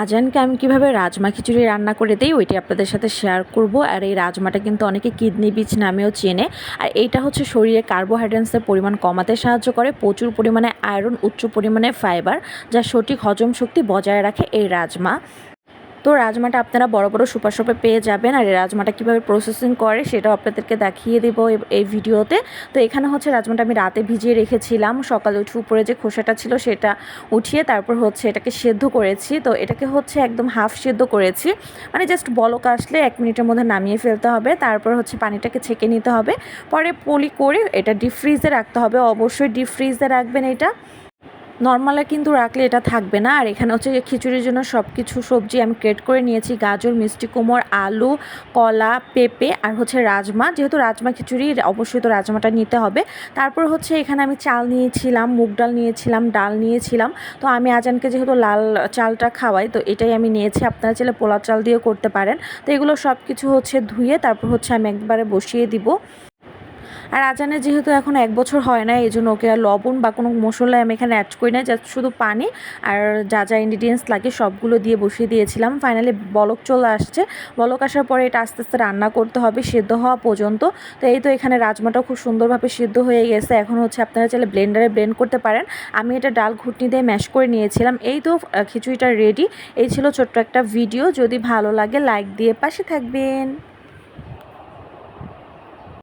আজানকে আমি কীভাবে রাজমা খিচুড়ি রান্না করে দিই, ওইটি আপনাদের সাথে শেয়ার করব। আর এই রাজমাটা কিন্তু অনেকে কিডনি বীজ নামেও চেনে। আর এইটা হচ্ছে শরীরে কার্বোহাইড্রেটসের পরিমাণ কমাতে সাহায্য করে, প্রচুর পরিমাণে আয়রন উচ্চ পরিমাণে ফাইবার যা সঠিক হজম শক্তি বজায় রাখে এই রাজমা। তো রাজমাটা আপনারা বড় বড় সুপার শপে পেয়ে যাবেন। আর এই রাজমাটা কীভাবে প্রসেসিং করে সেটাও আপনাদেরকে দেখিয়ে দেব এই- ভিডিওতে। তো এখানে হচ্ছে রাজমাটা আমি রাতে ভিজিয়ে রেখেছিলাম। সকালে উঠে উপরে যে খোসাটা ছিল সেটা উঠিয়ে তারপর হচ্ছে এটাকে সেদ্ধ করেছি। তো এটাকে হচ্ছে একদম হাফ সেদ্ধ করেছি। মানে জাস্ট বলক আসলে এক মিনিটের মধ্যে নামিয়ে ফেলতে হবে। তারপর হচ্ছে পানিটাকে ছেঁকে নিতে হবে। পরে পলি করে এটা ডিপ ফ্রিজে রাখতে হবে। অবশ্যই ডিপ ফ্রিজে রাখবেন এটা। নর্মালে কিন্তু রাখলে এটা থাকবে না। আর এখানে হচ্ছে খিচুড়ির জন্য সব কিছু সবজি আমি গ্রেট করে নিয়েছি। গাজর, মিষ্টি কুমড়, আলু, কলা, পেঁপে আর হচ্ছে রাজমা। যেহেতু রাজমা খিচুড়ি, অবশ্যই তো রাজমাটা নিতে হবে। তারপর হচ্ছে এখানে আমি চাল নিয়েছিলাম, মুগ ডাল নিয়েছিলাম ডাল নিয়েছিলাম। তো আমি আজানকে যেহেতু লাল চালটা খাওয়াই, তো এটাই আমি নিয়েছি। আপনারা চাইলে পোলা চাল দিয়েও করতে পারেন। তো এগুলো সব কিছু হচ্ছে ধুয়ে তারপর হচ্ছে আমি একবারে বসিয়ে দিব। আর আজানের যেহেতু এখন এক বছর হয় না এই জন্য ওকে আর লবণ বা কোনো মশলা আমি এখানে অ্যাড করি না জাস্ট শুধু পানি আর যা যা ইনগ্রিডিয়েন্টস লাগে সবগুলো দিয়ে বসিয়ে দিয়েছিলাম। ফাইনালি বলক চলে আসছে। বলক আসার পরে এটা আস্তে আস্তে রান্না করতে হবে, সেদ্ধ হওয়া পর্যন্ত। তো এই তো এখানে রাজমাটাও খুব সুন্দরভাবে সিদ্ধ হয়ে গেছে। এখন হচ্ছে আপনারা চাইলে ব্লেন্ডারে ব্লেন্ড করতে পারেন। আমি এটা ডাল ঘুটনি দিয়ে ম্যাশ করে নিয়েছিলাম। এই তো খিচুড়িটা রেডি এই ছিল ছোট্ট একটা ভিডিও যদি ভালো লাগে লাইক দিয়ে পাশে থাকবেন।